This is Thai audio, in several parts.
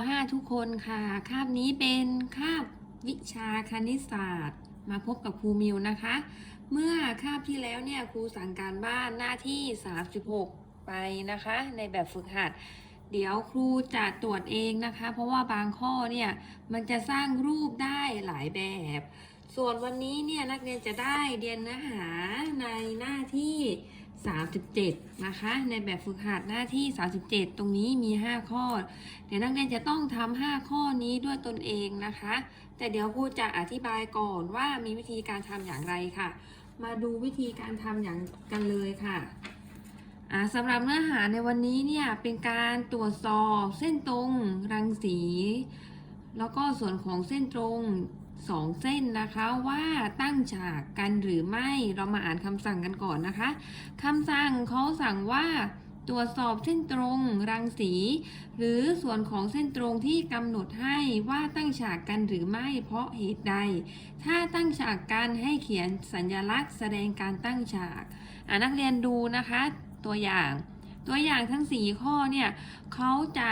.5 ทุกคนค่ะ คาบนี้เป็นคาบวิชาคณิตศาสตร์ มาพบกับครูมิวนะคะ เมื่อคาบที่แล้วเนี่ยครูสั่งการบ้านหน้าที่ 36 ไปนะคะ ในแบบฝึกหัด เดี๋ยวครูจะตรวจเองนะคะ เพราะว่าบางข้อเนี่ยมันจะสร้างรูปได้หลายแบบ ส่วนวันนี้เนี่ยนักเรียนจะได้เรียนเนื้อหาน 37 นะคะ ในแบบฝึกหัดหน้าที่ 37 ตรงนี้มี 5 ข้อ เดี๋ยวนักเรียนจะต้องทำ5ข้อนี้ด้วยตนเองนะคะ แต่เดี๋ยวครูจะอธิบายก่อนว่ามีวิธีการทำอย่างไรค่ะ มาดูวิธีการทำอย่างกันเลยค่ะอ่าสำหรับเนื้อหาในวันนี้เนี่ยเป็นการตรวจสอบเส้นตรงรังสี แล้วก็ส่วนของเส้นตรง สองเส้นนะคะว่าตั้งฉากกันหรือไม่เรามาอ่านคำสั่งกันก่อนนะคะคำสั่งเขาสั่งว่าตรวจสอบเส้นตรงรังสี หรือส่วนของเส้นตรงที่กำหนดให้ว่าตั้งฉากกันหรือไม่เพราะเหตุใด ถ้าตั้งฉากกันให้เขียนสัญลักษณ์ แสดงการตั้งฉากอ่านักเรียนดูนะคะ ตัวอย่าง ตัวอย่างทั้ง 4 ข้อเนี่ยเขาจะ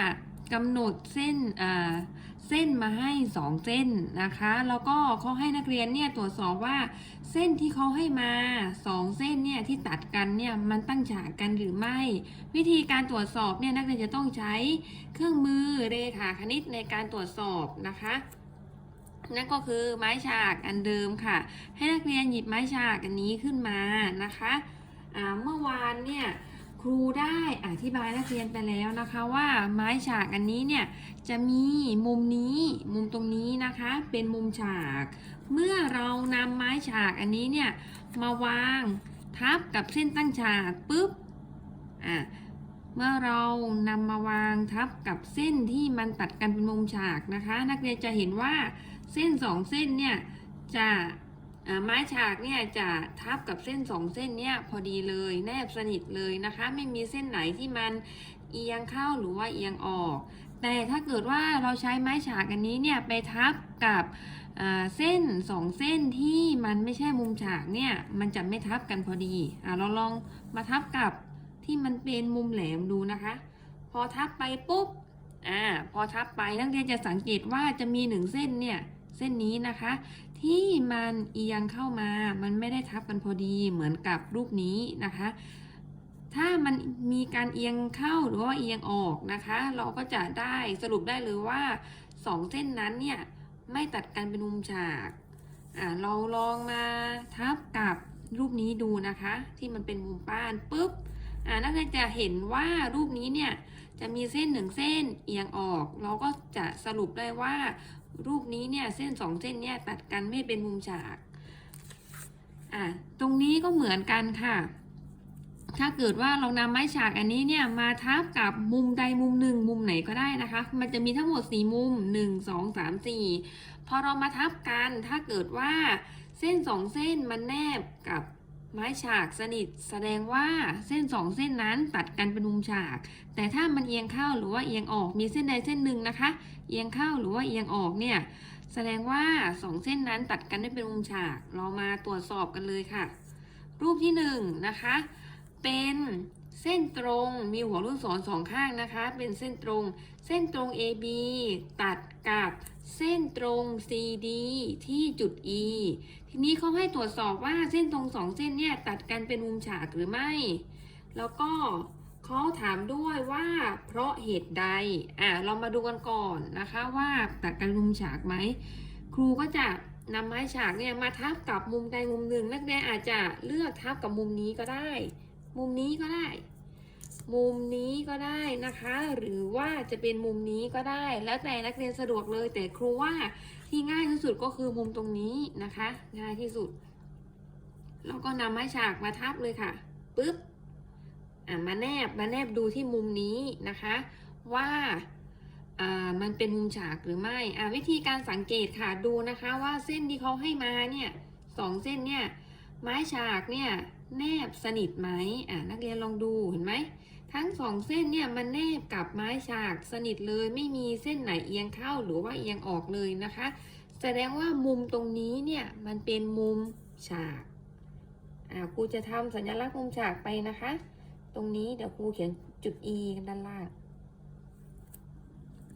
กำหนดเส้นอ่า เส้นมาให้ 2 เส้นนะคะ แล้วก็เขาให้นักเรียนเนี่ยตรวจสอบว่า เส้นที่เขาให้มา 2 เส้นเนี่ยที่ตัดกันเนี่ยมันตั้งฉากกันหรือไม่ วิธีการตรวจสอบเนี่ยนักเรียนจะต้องใช้เครื่องมือเรขาคณิตในการตรวจสอบนะคะนั่นก็คือไม้ฉากอันเดิมค่ะ ให้นักเรียนหยิบไม้ฉากอันนี้ขึ้นมานะคะอ่าเมื่อวานเนี่ย ครูได้อธิบายนักเรียนไปแล้วนะคะว่าไม้ฉากอันนี้เนี่ยจะมีมุมนี้มุมตรงนี้นะคะเป็นมุมฉาก เมื่อเรานำไม้ฉากอันนี้เนี่ยมาวางทับกับเส้นตั้งฉากปุ๊บอะเมื่อเรานำมาวางทับกับเส้นที่มันตัดกันเป็นมุมฉากนะคะ นักเรียนจะเห็นว่าเส้นสองเส้นเนี่ยจะ ไม้ฉากเนี่ยจะทับกับเส้นสองเส้นเนี่ยพอดีเลยแนบสนิทเลยนะคะ ไม่มีเส้นไหนที่มันเอียงเข้าหรือว่าเอียงออก แต่ถ้าเกิดว่าเราใช้ไม้ฉากอันนี้เนี่ยไปทับกับเส้นสองเส้นที่มันไม่ใช่มุมฉากเนี่ยมันจะไม่ทับกันพอดีอ่าเราลองมาทับกับที่มันเป็นมุมแหลมดูนะคะ พอทับไปปุ๊บอ่าพอทับไปนักเรียนจะสังเกตว่าจะมีหนึ่งเส้นเนี่ยเส้นนี้นะคะ ที่มันเอียงเข้ามา มันไม่ได้ทับกันพอดีเหมือนกับรูปนี้นะคะ ถ้ามันมีการเอียงเข้าหรือว่าเอียงออกนะคะ เราก็จะได้สรุปได้เลยว่าสองเส้นนั้นเนี่ย ไม่ตัดกันเป็นมุมฉาก อ่า เราลองมาทับกับรูปนี้ดูนะคะ ที่มันเป็นมุมป้านปุ๊บ อ่านักเรียนจะเห็นว่ารูปนี้เนี่ยจะมีเส้นหนึ่งเส้นเอียงออก เราก็จะสรุปได้ว่า รูปนี้เนี่ยเส้นสองเส้นเนี่ยตัดกันไม่เป็นมุมฉาก อะตรงนี้ก็เหมือนกันค่ะ ถ้าเกิดว่าเรานำไม้ฉากอันนี้เนี่ยมาทับกับมุมใดมุมหนึ่งมุมไหนก็ได้นะคะ มันจะมีทั้งหมด4มุม1 2 3 4พอเรามาทับกันถ้าเกิดว่าเส้นสองเส้นมันแนบกับ ไม้ฉากสนิทแสดงว่าเส้นสองเส้นนั้นตัดกันเป็นมุมฉาก แต่ถ้ามันเอียงเข้าหรือว่าเอียงออกมีเส้นใดเส้นหนึ่งนะคะ เอียงเข้าหรือว่าเอียงออกเนี่ยแสดงว่าสองเส้นนั้นตัดกันได้เป็นมุมฉาก เรามาตรวจสอบกันเลยค่ะ รูปที่หนึ่งนะคะ เป็นเส้นตรงมีหัวลูกศรสองข้างนะคะ เป็นเส้นตรง เส้นตรง AB ตัดกับ เส้นตรง CD ที่จุด E ทีนี้เขาให้ตรวจสอบว่าเส้นตรงสองเส้นเนี่ยตัดกันเป็นมุมฉากหรือไม่ แล้วก็เขาถามด้วยว่าเพราะเหตุใด อะเรามาดูกันก่อนนะคะว่าตัดกันมุมฉากไหม ครูก็จะนำไม้ฉากเนี่ยมาทับกับมุมใดมุมหนึ่งนักเรียนอาจจะเลือกทับกับมุมนี้ก็ได้ มุมนี้ก็ได้ มุมนี้ก็ได้นะคะ หรือว่าจะเป็นมุมนี้ก็ได้ แล้วแต่นักเรียนสะดวกเลย แต่ครูว่าที่ง่ายที่สุดก็คือมุมตรงนี้นะคะ ง่ายที่สุดแล้วก็นำไม้ฉากมาทับเลยค่ะปึ๊บอะมาแนบมาแนบดูที่มุมนี้นะคะ ว่าอ่ามันเป็นมุมฉากหรือไม่อ่าวิธีการสังเกตค่ะดูนะคะว่าเส้นที่เขาให้มาเนี่ยสองเส้นเนี่ยไม้ฉากเนี่ย แนบสนิทไหมอ่านักเรียนลองดูเห็นไหม ทั้งสองเส้นเนี่ยมันแนบกับไม้ฉากสนิทเลยไม่มีเส้นไหนเอียงเข้าหรือว่าเอียงออกเลยนะคะ แสดงว่ามุมตรงนี้เนี่ยมันเป็นมุมฉากอ่าครูจะทำสัญลักษณ์มุมฉากไปนะคะ ตรงนี้เดี๋ยวครูเขียนจุด E กันด้านล่าง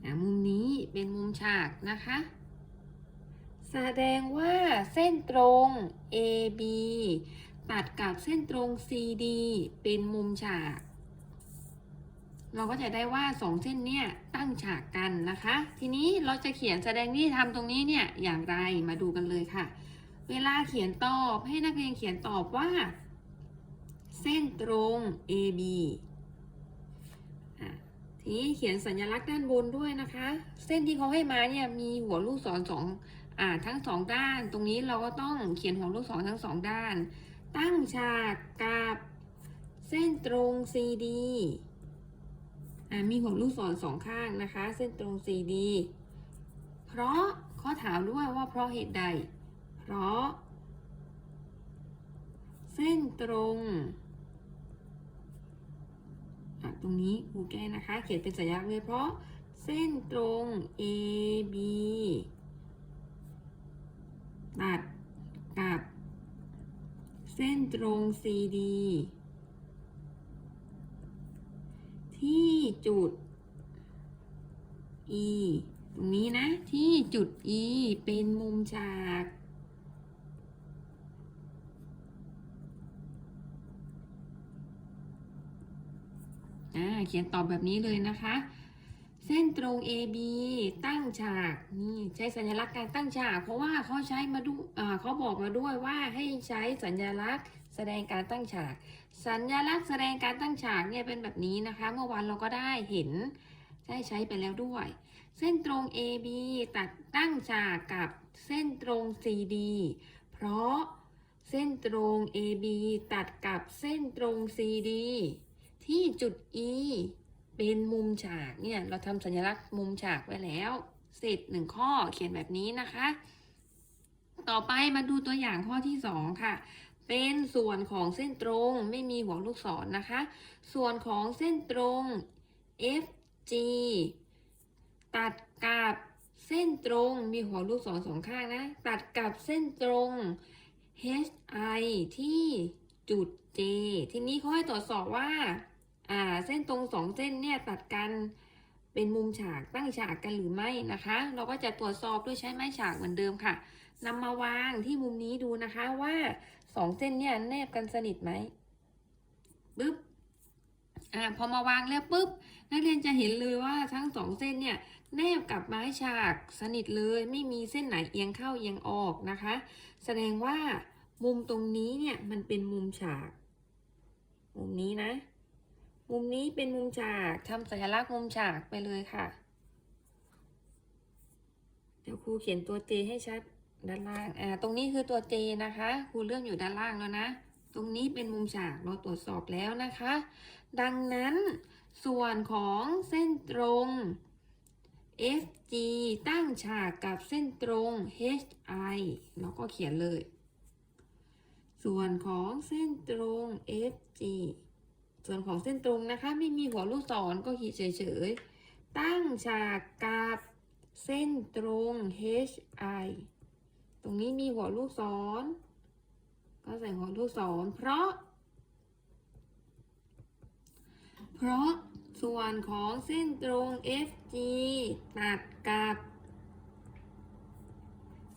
อะมุมนี้เป็นมุมฉากนะคะ แสดงว่าเส้นตรง AB ตัดกับเส้นตรง CD เป็นมุมฉาก เราก็จะได้ว่าสองเส้นเนี่ยตั้งฉากกันนะคะ ทีนี้เราจะเขียนแสดงที่ทำตรงนี้เนี่ยอย่างไรมาดูกันเลยค่ะ เวลาเขียนตอบให้นักเรียนเขียนตอบว่า เส้นตรง AB ทีนี้เขียนสัญลักษณ์ด้านบนด้วยนะคะ เส้นที่เขาให้มาเนี่ยมีหัวลูกศรสองอ่าทั้งสองด้าน ตรงนี้เราก็ต้องเขียนหัวลูกศรทั้งสองด้าน ตั้งฉากกับเส้นตรง CD อ่ามีหัวลูกศรสองข้างนะคะ เส้นตรง CD เพราะเขาถามด้วยว่าเพราะเหตุใด เพราะ เส้นตรงตรงนี้ครูแก้นะคะ เขียนเป็นสัญลักษณ์เลยเพราะเส้นตรง AB ตัดกับ เส้นตรง CD ที่จุด E ตรงนี้นะ ที่จุด E เป็นมุมฉากอ่าเขียนตอบแบบนี้เลยนะคะ เส้นตรง AB ตั้งฉากนี่ใช้สัญลักษณ์การตั้งฉาก เพราะว่าเขาใช้มาดูอ่าเขาบอกมาด้วยว่าให้ใช้สัญลักษณ์แสดงการตั้งฉาก สัญลักษณ์แสดงการตั้งฉากเนี่ยเป็นแบบนี้นะคะ เมื่อวานเราก็ได้เห็นได้ใช้ไปแล้วด้วย เส้นตรง AB ตัดตั้งฉากกับเส้นตรง CD เพราะเส้นตรง AB ตัดกับเส้นตรง CD ที่จุด E เป็นมุมฉากเนี่ยเราทำสัญลักษณ์มุมฉากไว้แล้วเสร็จหนึ่งข้อเขียนแบบนี้นะคะ ต่อไปมาดูตัวอย่างข้อที่สองค่ะ เป็นส่วนของเส้นตรงไม่มีหัวลูกศรนะคะ ส่วนของเส้นตรง FG ตัดกับเส้นตรงมีหัวลูกศรสองข้างนะ ตัดกับเส้นตรง HI ที่จุด J ทีนี้เขาให้ตรวจสอบว่า อ่าเส้นตรงสองเส้นเนี่ยตัดกันเป็นมุมฉากตั้งฉากกันหรือไม่นะคะ เราก็จะตรวจสอบด้วยใช้ไม้ฉากเหมือนเดิมค่ะนำมาวางที่มุมนี้ดูนะคะว่าสองเส้นเนี่ยแนบกันสนิทไหมปึ๊บอ่าพอมาวางแล้วปุ๊บนักเรียนจะเห็นเลยว่าทั้งสองเส้นเนี่ยแนบกับไม้ฉากสนิทเลยไม่มีเส้นไหนเอียงเข้าเอียงออกนะคะ แสดงว่ามุมตรงนี้เนี่ยมันเป็นมุมฉาก มุมนี้นะ มุมนี้เป็นมุมฉากทำสัญลักษณ์มุมฉากไปเลยค่ะ เดี๋ยวครูเขียนตัว J ให้ชัดด้านล่าง อ่า ตรงนี้คือตัว J นะคะ ครูเลื่อนอยู่ด้านล่างแล้วนะ ตรงนี้เป็นมุมฉากเราตรวจสอบแล้วนะคะ ดังนั้นส่วนของเส้นตรง FG ตั้งฉากกับเส้นตรง HI เราก็เขียนเลย ส่วนของเส้นตรง FG ส่วนของเส้นตรงนะคะ ไม่มีหัวลูกศรก็ขีดเฉยๆ ตั้งฉากกับเส้นตรง HI ตรงนี้มีหัวลูกศร ก็ใส่หัวลูกศร เพราะ เพราะส่วนของเส้นตรง FG ตัดกับ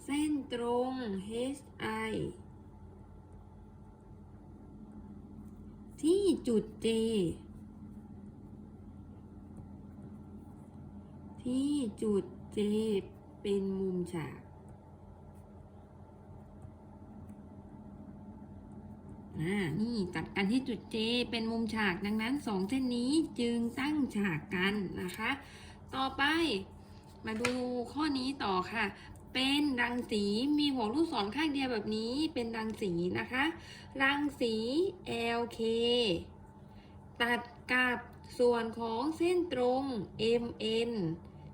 เส้นตรง HI ที่จุด J ที่จุด J เป็นมุมฉาก อ่า นี่ตัดกันที่จุด J เป็นมุมฉาก ดังนั้นสองเส้นนี้จึงตั้งฉากกันนะคะ ต่อไปมาดูข้อนี้ต่อค่ะ เป็นรังสีมีหัวลูกศรข้างเดียวแบบนี้เป็นรังสีนะคะ รังสี LK ตัดกับส่วนของเส้นตรง MN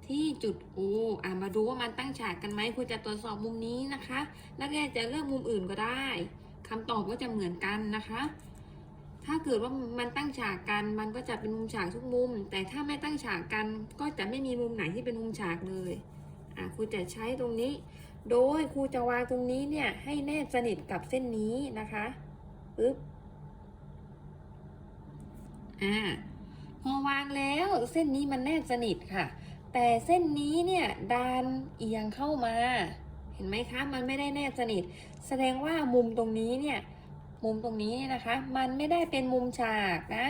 ที่จุด O อะมาดูว่ามันตั้งฉากกันไหมครูจะตรวจสอบมุมนี้นะคะนักเรียนจะเลือกมุมอื่นก็ได้คำตอบก็จะเหมือนกันนะคะ ถ้าเกิดว่ามันตั้งฉากกัน มันก็จะเป็นมุมฉากทุกมุม แต่ถ้าไม่ตั้งฉากกันก็จะไม่มีมุมไหนที่เป็นมุมฉากเลย ครูจะใช้ตรงนี้ โดยครูจะวางตรงนี้เนี่ยให้แนบสนิทกับเส้นนี้นะคะปึ๊บอ่าพอวางแล้วเส้นนี้มันแนบสนิทค่ะ แต่เส้นนี้เนี่ยดันเอียงเข้ามา เห็นไหมคะ มันไม่ได้แนบสนิท แสดงว่ามุมตรงนี้เนี่ยมุมตรงนี้เนี่ยนะคะ มันไม่ได้เป็นมุมฉากนะ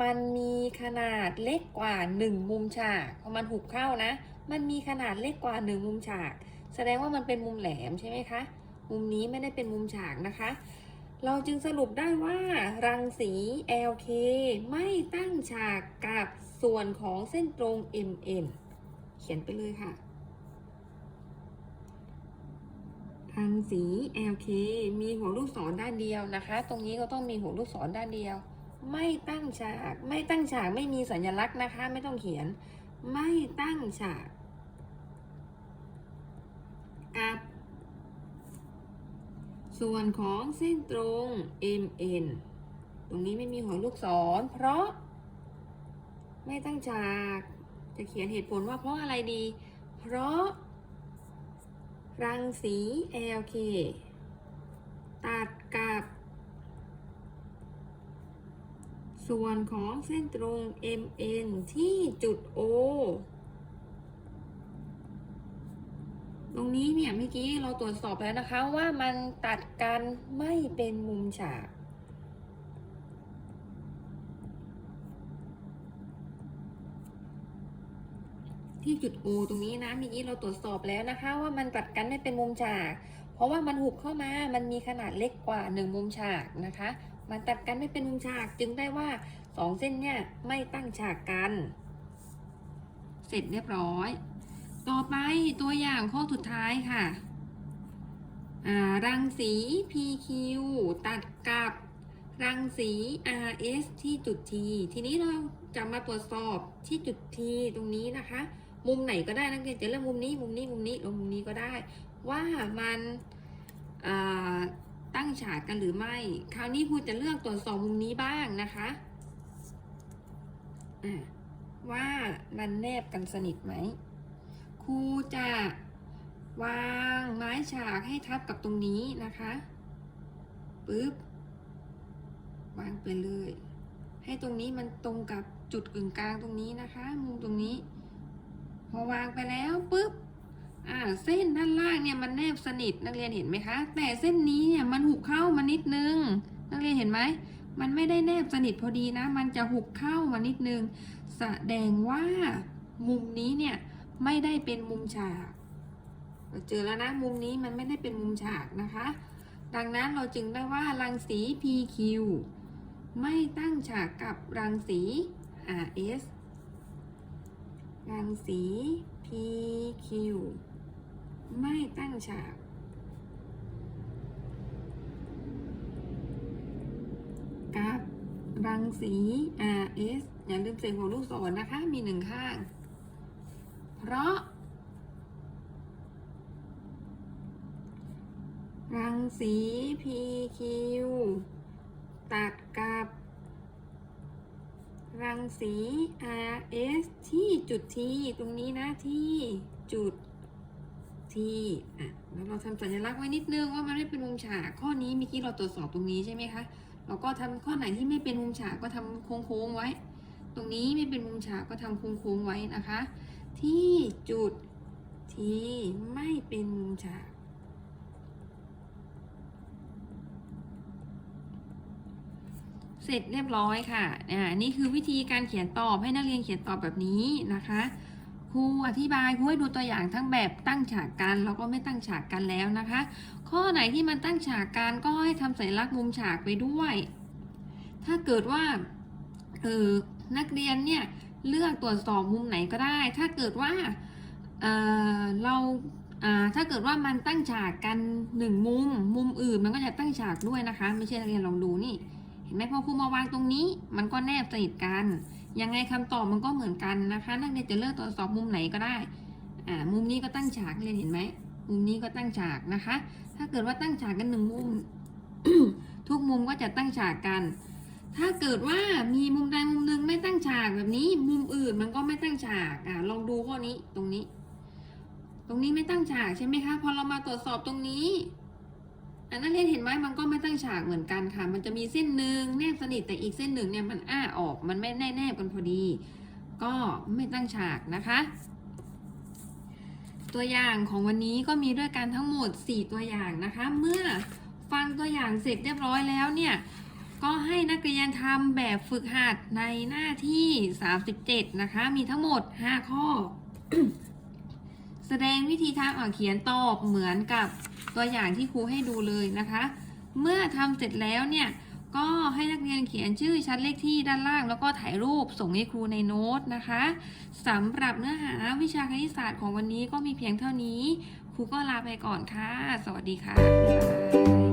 มันมีขนาดเล็กกว่า 1 มุมฉากพอมันหุบเข้านะ มันมีขนาดเล็กกว่า1มุมฉาก แสดงว่ามันเป็นมุมแหลมใช่ไหมคะ มุมนี้ไม่ได้เป็นมุมฉากนะคะ เราจึงสรุปได้ว่ารังสี LK ไม่ตั้งฉากกับส่วนของเส้นตรง MN เขียนไปเลยค่ะ รังสี LK มีหัวลูกศรด้านเดียวนะคะ ตรงนี้ก็ต้องมีหัวลูกศรด้านเดียว ไม่ตั้งฉาก ไม่ตั้งฉากไม่มีสัญลักษณ์นะคะ ไม่ต้องเขียน ไม่ตั้งฉาก กับ ส่วนของเส้นตรง MN ตรงนี้ไม่มีหัวลูกศร เพราะ ไม่ตั้งฉาก จะเขียนเหตุผลว่าเพราะอะไรดี เพราะ รังสี LK ตัดกับ ส่วนของเส้นตรง MN ที่จุด O ตรงนี้เนี่ยเมื่อกี้เราตรวจสอบแล้วนะคะว่ามันตัดกันไม่เป็นมุมฉาก ที่จุด O ตรงนี้นะเมื่อกี้เราตรวจสอบแล้วนะคะ ว่ามันตัดกันไม่เป็นมุมฉาก เพราะว่ามันหุบเข้ามามันมีขนาดเล็กกว่า 1 มุมฉากนะคะ มันตัดกันไม่เป็นมุมฉากจึงได้ว่า2เส้นเนี่ยไม่ตั้งฉากกัน เสร็จเรียบร้อย ต่อไปตัวอย่างข้อสุดท้ายค่ะรังสี PQ ตัดกับรังสี RS ที่จุด T ทีนี้เราจะมาตรวจสอบที่จุด T ตรงนี้นะคะ มุมไหนก็ได้นักเรียนจะเลือกมุมนี้ มุมนี้ มุมนี้หรือมุมนี้ก็ได้ ว่ามันอ่า ตั้งฉากกันหรือไม่ คราวนี้ครูจะเลือกตรวจสอบมุมนี้บ้างนะคะว่ามันแนบกันสนิทไหมครูจะวางไม้ฉากให้ทับกับตรงนี้นะคะปึ๊บวางไปเลย ให้ตรงนี้มันตรงกับจุดกึ่งกลางตรงนี้นะคะ มุมตรงนี้ พอวางไปแล้วปึ๊บ อ่าเส้นด้านล่างเนี่ยมันแนบสนิทนักเรียนเห็นไหมคะ แต่เส้นนี้เนี่ยมันหุบเข้ามานิดนึง นักเรียนเห็นไหมมันไม่ได้แนบสนิทพอดีนะ มันจะหุบเข้ามานิดนึง แสดงว่ามุมนี้เนี่ยไม่ได้เป็นมุมฉากเราเจอแล้วนะมุมนี้มันไม่ได้เป็นมุมฉากนะคะ ดังนั้นเราจึงได้ว่ารังสี PQ ไม่ตั้งฉากกับรังสี RS รังสี PQ ไม่ตั้งฉากกับรังสี RS อย่าลืมใส่หัวลูกศรนะคะ มีหนึ่งข้าง เพราะ รังสี PQ ตัดกับรังสี RS ที่จุด T ตรงนี้นะที่จุด T อะแล้วเราทำสัญลักษณ์ไว้นิดนึงว่ามันไม่เป็นมุมฉากข้อนี้เมื่อกี้เราตรวจสอบตรงนี้ใช่ไหมคะเราก็ทำข้อไหนที่ไม่เป็นมุมฉากก็ทำโค้งๆไว้ ตรงนี้ไม่เป็นมุมฉากก็ทำโค้งๆไว้นะคะ ที่จุด T ไม่เป็นมุมฉากเสร็จเรียบร้อยค่ะอ่านี่คือวิธีการเขียนตอบให้นักเรียนเขียนตอบแบบนี้นะคะ ครูอธิบายครูให้ดูตัวอย่างทั้งแบบตั้งฉากกันแล้วก็ไม่ตั้งฉากกันแล้วนะคะ ข้อไหนที่มันตั้งฉากกันก็ให้ทำสัญลักษณ์มุมฉากไปด้วย ถ้าเกิดว่าเออนักเรียนเนี่ยเลือกตรวจสอบมุมไหนก็ได้ ถ้าเกิดว่าเออเราอ่าถ้าเกิดว่ามันตั้งฉากกันหนึ่งมุม มุมอื่นมันก็จะตั้งฉากด้วยนะคะ ไม่ใช่นักเรียนลองดูนี่ เห็นไหมพอครูมาวางตรงนี้ มันก็แนบสนิทกัน ยังไงคำตอบมันก็เหมือนกันนะคะ นักเรียนจะเลือกตรวจสอบมุมไหนก็ได้อ่ามุมนี้ก็ตั้งฉากเรียนเห็นไหมมุมนี้ก็ตั้งฉากนะคะ ถ้าเกิดว่าตั้งฉากกันหนึ่งมุม ทุกมุมก็จะตั้งฉากกัน ถ้าเกิดว่ามีมุมใดมุมหนึ่งไม่ตั้งฉากแบบนี้ มุมอื่นมันก็ไม่ตั้งฉากอ่าลองดูข้อนี้ตรงนี้ ตรงนี้ไม่ตั้งฉากใช่ไหมคะพอเรามาตรวจสอบตรงนี้ อันนักเรียนเห็นไหมมันก็ไม่ตั้งฉากเหมือนกันค่ะ มันจะมีเส้นหนึ่งแนบสนิทแต่อีกเส้นหนึ่งเนี่ยมันอ้าออก มันไม่แน่แนบกันพอดี ก็ไม่ตั้งฉากนะคะ ตัวอย่างของวันนี้ก็มีด้วยกันทั้งหมด 4 ตัวอย่างนะคะ เมื่อฟังตัวอย่างเสร็จเรียบร้อยแล้วเนี่ยก็ให้นักเรียนทำแบบฝึกหัดในหน้าที่ 37 นะคะ มีทั้งหมด 5 ข้อ แสดงวิธีทำอ่าเขียนตอบเหมือนกับ ตัวอย่างที่ครูให้ดูเลยนะคะ เมื่อทำเสร็จแล้วเนี่ยก็ให้นักเรียนเขียนชื่อชั้นเลขที่ด้านล่าง แล้วก็ถ่ายรูปส่งให้ครูในโน้ตนะคะสำหรับเนื้อหาวิชาคณิตศาสตร์ของวันนี้ก็มีเพียงเท่านี้ ครูก็ลาไปก่อนค่ะ สวัสดีค่ะบ๊ายบาย